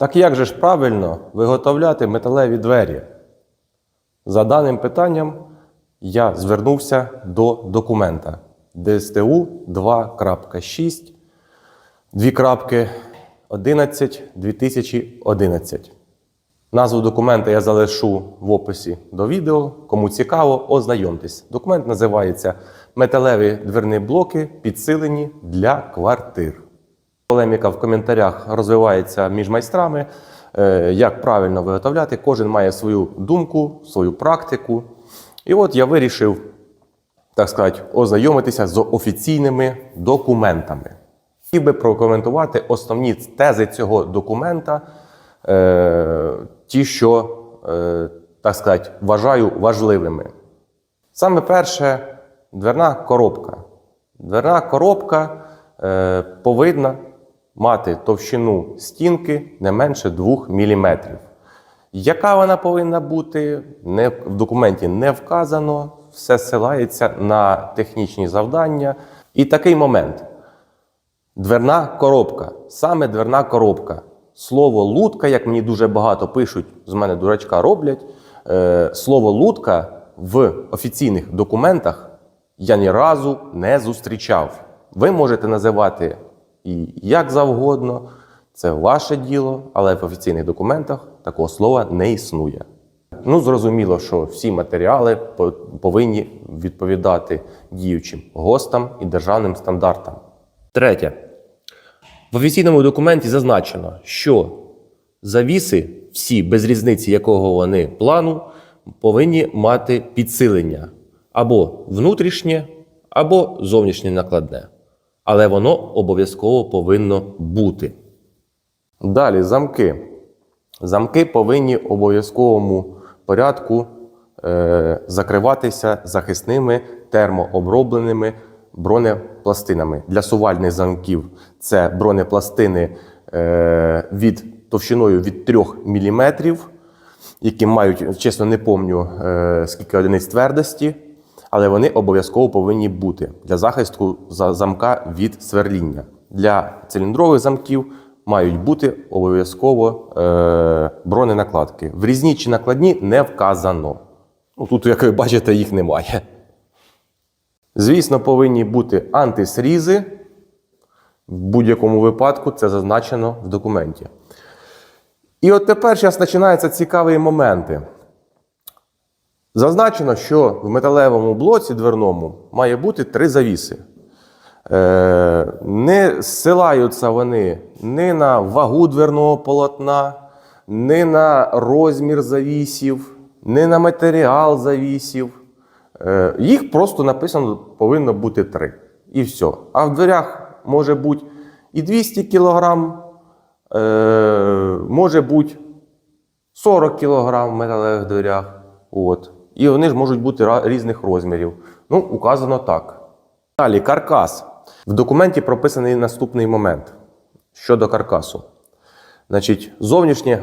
Так як же ж правильно виготовляти металеві двері? За даним питанням я звернувся до документа ДСТУ 2.6 дві крапки 11 2011. Назву документа я залишу в описі до відео. Кому цікаво, ознайомтесь. Документ називається Металеві дверні блоки підсилені для квартир. Полеміка в коментарях розвивається між майстрами. е, Як правильно виготовляти, кожен має свою думку, свою практику. І от я вирішив, так сказати, ознайомитися з офіційними документами. Хотів би прокоментувати основні тези цього документа, е, ті, що, е, так сказати, вважаю важливими. Саме перше дверна коробка. Дверна коробка повинна мати товщину стінки не менше 2 мм. Яка вона повинна бути, не, в документі не вказано, все ссилається на технічні завдання. І такий момент. Дверна коробка. Саме дверна коробка. Слово лутка, як мені дуже багато пишуть, з мене дурачка роблять. Е, слово лутка в офіційних документах я ні разу не зустрічав. Ви можете називати і як завгодно, це ваше діло, але в офіційних документах такого слова не існує. Ну, зрозуміло, що всі матеріали повинні відповідати діючим ГОСТам і державним стандартам. Третє. В офіційному документі зазначено, що завіси, всі без різниці якого вони плану, повинні мати підсилення або внутрішнє, або зовнішнє накладне. Але воно обов'язково повинно бути. Далі замки. Замки повинні в обов'язковому порядку е, закриватися захисними термообробленими бронепластинами. Для сувальних замків це бронепластини е, від товщиною від 3 мм, які мають, чесно, не помню е, скільки одиниць твердості, але вони обов'язково повинні бути для захисту замка від сверління. Для циліндрових замків мають бути обов'язково е, броненакладки. Врізні чи накладні не вказано. Ну, тут, як ви бачите, їх немає. Звісно, повинні бути антисрізи. В будь-якому випадку це зазначено в документі. І от тепер зараз починаються цікаві моменти. Зазначено, що в металевому блоці дверному має бути три завіси. Е, не зсилаються вони ні на вагу дверного полотна, ні на розмір завісів, ні на матеріал завісів. Е, їх просто написано повинно бути три. І все. А в дверях може бути і 200 кг, е, може бути 40 кг в металевих дверях. От. І вони ж можуть бути різних розмірів. Ну, указано так. Далі каркас. В документі прописаний наступний момент щодо каркасу. Значить, зовнішнє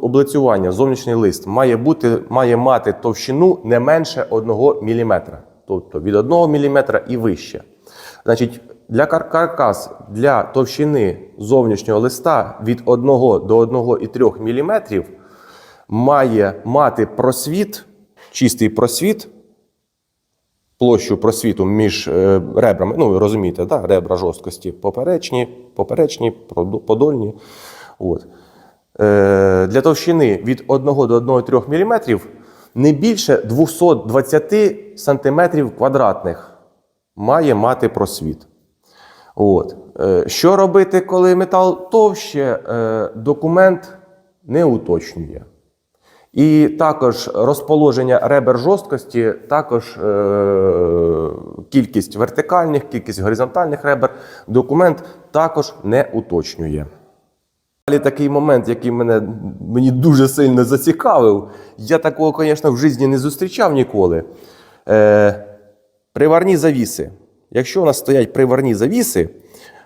облицювання, зовнішній лист має, бути, має мати товщину не менше 1 мм. Тобто від 1 мм і вище. Значить, для кар- каркас для товщини зовнішнього листа від 1 до 1,3 мм має мати просвіт, чистий просвіт площу просвіту між е, ребрами. Ну, ви розумієте, да? ребра жорсткості поперечні, поперечні, подольні. От. Е, для товщини від 1 до 1,3 мм не більше 220 см квадратних має мати просвіт. От. Е, Що робити, коли метал товще, документ не уточнює. І також розположення ребер жорсткості, також е, кількість вертикальних, кількість горизонтальних ребер документ також не уточнює. Далі такий момент, який мене, мені дуже сильно зацікавив. Я такого, звісно, в житті не зустрічав ніколи. Е, приварні завіси. Якщо у нас стоять приварні завіси,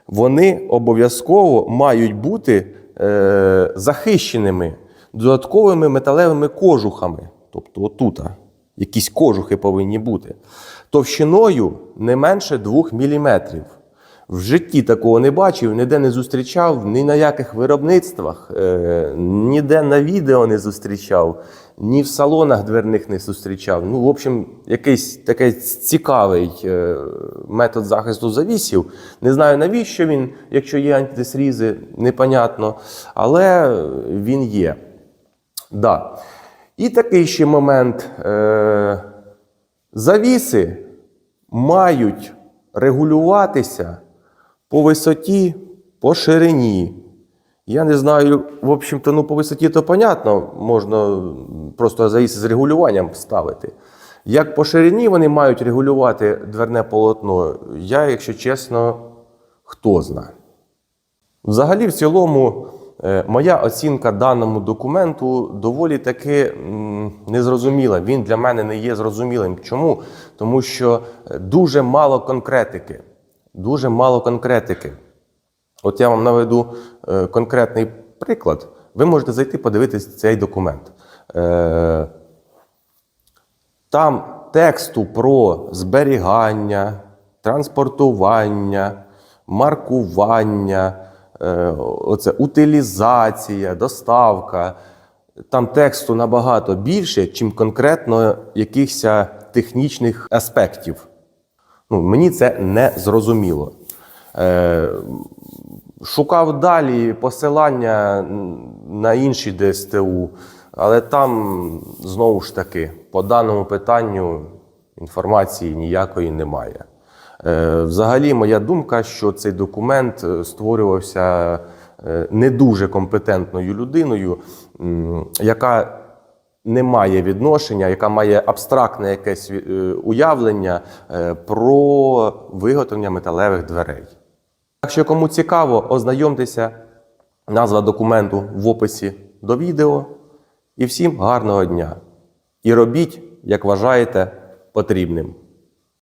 вони обов'язково мають бути е, захищеними додатковими металевими кожухами. Тобто отута. Якісь кожухи повинні бути. Товщиною не менше 2 мм. В житті такого не бачив, ніде не зустрічав, ні на яких виробництвах, е, ніде на відео не зустрічав, ні в салонах дверних не зустрічав. Ну, в общем, якийсь такий цікавий е, метод захисту завісів. Не знаю навіщо він, якщо є антисрізи, непонятно, але він є. Да. І такий ще момент. Е, завіси мають регулюватися по висоті, по ширині. Я не знаю, в общем-то, ну, по висоті то понятно, можна просто завіси з регулюванням ставити. Як по ширині вони мають регулювати дверне полотно, я, якщо чесно, хто знає. Взагалі, в цілому, моя оцінка даному документу доволі таки незрозуміла. Він для мене не є зрозумілим. Чому? Тому що е, дуже мало конкретики. Дуже мало конкретики. От я вам наведу е, конкретний приклад. Ви можете зайти подивитись цей документ. Е, там тексту про зберігання, транспортування, маркування, е, оце, утилізація, доставка. Там тексту набагато більше, чим конкретно якихось технічних аспектів. Ну, мені це не зрозуміло. Е, шукав далі посилання на інші ДСТУ, але там знову ж таки по даному питанню інформації ніякої немає. Е, взагалі, моя думка, що цей документ е, створювався е, не дуже компетентною людиною, яка не має відношення, яка має абстрактне якесь уявлення про виготовлення металевих дверей. Якщо кому цікаво, ознайомтеся. Назва документу в описі до відео. І всім гарного дня! І робіть, як вважаєте потрібним.